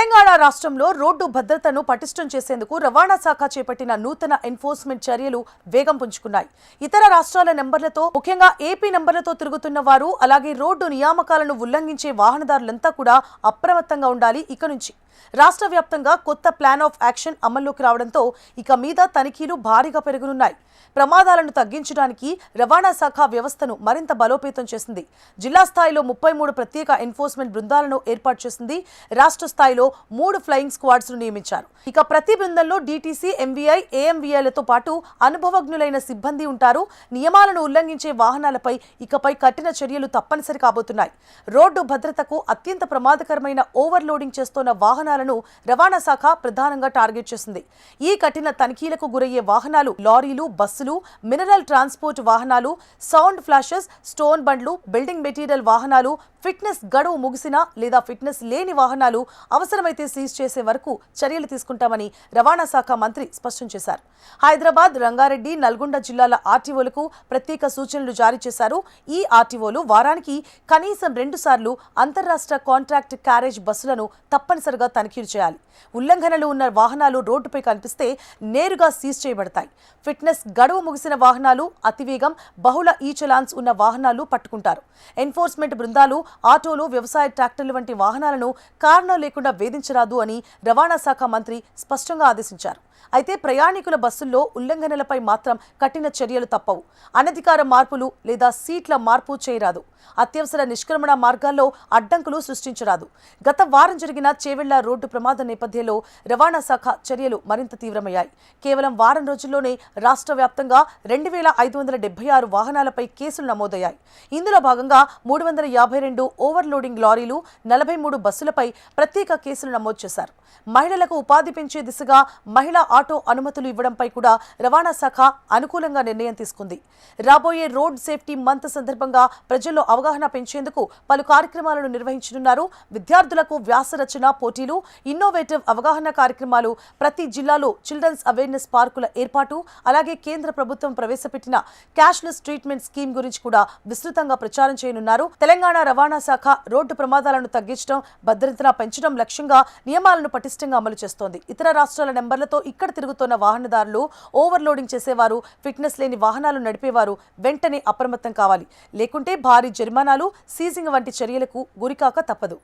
తెలంగాణ రాష్ట్రంలో రోడ్డు భద్రతను పటిష్టం చేసేందుకు రవాణా శాఖ చేపట్టిన నూతన ఎన్ఫోర్స్మెంట్ చర్యలు వేగం పుంజుకున్నాయి. ఇతర రాష్ట్రాల నెంబర్లతో ముఖ్యంగా ఏపీ నెంబర్లతో తిరుగుతున్న వారు అలాగే రోడ్డు నియామకాలను ఉల్లంఘించే వాహనదారులంతా కూడా అప్రమత్తంగా ఉండాలి ఇక నుంచి. రాష్ట్ర వ్యాప్తంగా కొత్త ప్లాన్ ఆఫ్ యాక్షన్ అమల్లోకి రావడంతో ఇక మీద తనిఖీలు భారీగా పెరగనున్నాయి. ప్రమాదాలను తగ్గించడానికి రవాణా శాఖ వ్యవస్థను మరింత బలోపేతం చేసింది. జిల్లా స్థాయిలో ముప్పై మూడు ప్రత్యేక ఎన్ఫోర్స్మెంట్ బృందాలను ఏర్పాటు చేసింది. రాష్ట్ర స్థాయిలో మూడు ఫ్లయింగ్ స్క్వాడ్స్ను నియమించారు. ఇక ప్రతి బృందంలో డీటీసీ ఎంవీఐ ఏఎంవీఐలతో పాటు అనుభవజ్ఞులైన సిబ్బంది ఉంటారు. నియమాలను ఉల్లంఘించే వాహనాలపై ఇకపై కఠిన చర్యలు తప్పనిసరి కాబోతున్నాయి. రోడ్డు భద్రతకు అత్యంత ప్రమాదకరమైన ఓవర్లోడింగ్ చేస్తున్న వాహన వాహనాలను రవాణా శాఖ ప్రధానంగా టార్గెట్ చేసింది. ఈ కఠిన తనిఖీలకు గురయ్యే వాహనాలు లారీలు బస్సులు మినరల్ ట్రాన్స్పోర్ట్ వాహనాలు సౌండ్ ఫ్లాషెస్ స్టోన్ బండ్లు బిల్డింగ్ మెటీరియల్ వాహనాలు ఫిట్నెస్ గడువు ముగిసిన లేదా ఫిట్నెస్ లేని వాహనాలు అవసరమైతే సీజ్ చేసే వరకు చర్యలు తీసుకుంటామని రవాణా శాఖ మంత్రి స్పష్టం చేశారు. హైదరాబాద్ రంగారెడ్డి నల్గొండ జిల్లాల ఆర్టీఓలకు ప్రత్యేక సూచనలు జారీ చేశారు. ఈ ఆర్టీఓలు వారానికి కనీసం రెండుసార్లు అంతర్రాష్ట్ర కాంట్రాక్ట్ క్యారేజ్ బస్సులను తప్పనిసరిగా తనిఖీలు చేయాలి. ఉల్లంఘనలు ఉన్న వాహనాలు రోడ్డుపై కనిపిస్తే నేరుగా సీజ్ చేయబడతాయి. ఫిట్నెస్ గడువు ముగిసిన వాహనాలు అతివేగం బహుళ ఈ చలాన్స్ ఉన్న వాహనాలు పట్టుకుంటారు. ఎన్ఫోర్స్మెంట్ బృందాలు ఆటోలు వ్యవసాయ ట్రాక్టర్లు వంటి వాహనాలను కారణం లేకుండా వేధించరాదు అని రవాణా శాఖ మంత్రి స్పష్టంగా ఆదేశించారు. అయితే ప్రయాణికుల బస్సుల్లో ఉల్లంఘనలపై మాత్రం కఠిన చర్యలు తప్పవు. అనధికార మార్పులు లేదా సీట్ల మార్పు చేయరాదు. అత్యవసర నిష్క్రమణ మార్గాల్లో అడ్డంకులు సృష్టించరాదు. గత వారం జరిగిన చేవెళ్ళ రోడ్డు ప్రమాద నేపథ్యంలో రవాణా శాఖ చర్యలు మరింత తీవ్రమయ్యాయి. కేవలం వారం రోజుల్లోనే రాష్ట్ర వ్యాప్తంగా రెండు వేల ఐదు వందల డెబ్బై ఆరు వాహనాలపై కేసులు నమోదయ్యాయి. ఇందులో భాగంగా మూడు వందల యాభై రెండు ఓవర్లోడింగ్ లారీలు నలభై మూడు బస్సులపై ప్రత్యేక కేసులు నమోదు చేశారు. మహిళలకు ఉపాధి పెంచే దిశగా మహిళా ఆటో అనుమతులు ఇవ్వడంపై కూడా రవాణా శాఖ అనుకూలంగా నిర్ణయం తీసుకుంది. రాబోయే రోడ్ సేఫ్టీ మంత్ సందర్భంగా ప్రజల్లో అవగాహన పెంచేందుకు పలు కార్యక్రమాలను నిర్వహించనున్నారు. విద్యార్థులకు వ్యాస రచన పోటీలు ఇన్నోవేటివ్ అవగాహన కార్యక్రమాలు ప్రతి జిల్లాలో చిల్డ్రన్స్ అవేర్నెస్ పార్కుల ఏర్పాటు అలాగే కేంద్ర ప్రభుత్వం ప్రవేశపెట్టిన క్యాష్లెస్ ట్రీట్మెంట్ స్కీమ్ గురించి కూడా విస్తృతంగా ప్రచారం చేయనున్నారు. తెలంగాణ రవాణా శాఖ రోడ్డు ప్రమాదాలను తగ్గించడం భద్రతను పెంచడం లక్ష్యంగా నియమాలను పటిష్టంగా అమలు చేస్తోంది. ఇతర రాష్ట్రాల నెంబర్లతో ఇక్కడ తిరుగుతున్న వాహనదారులు ఓవర్లోడింగ్ చేసేవారు ఫిట్నెస్ లేని వాహనాలు నడిపేవారు వెంటనే అప్రమత్తం కావాలి. లేకుంటే భారీ జరిమానాలు సీజింగ్ వంటి చర్యలకు గురికాక తప్పదు.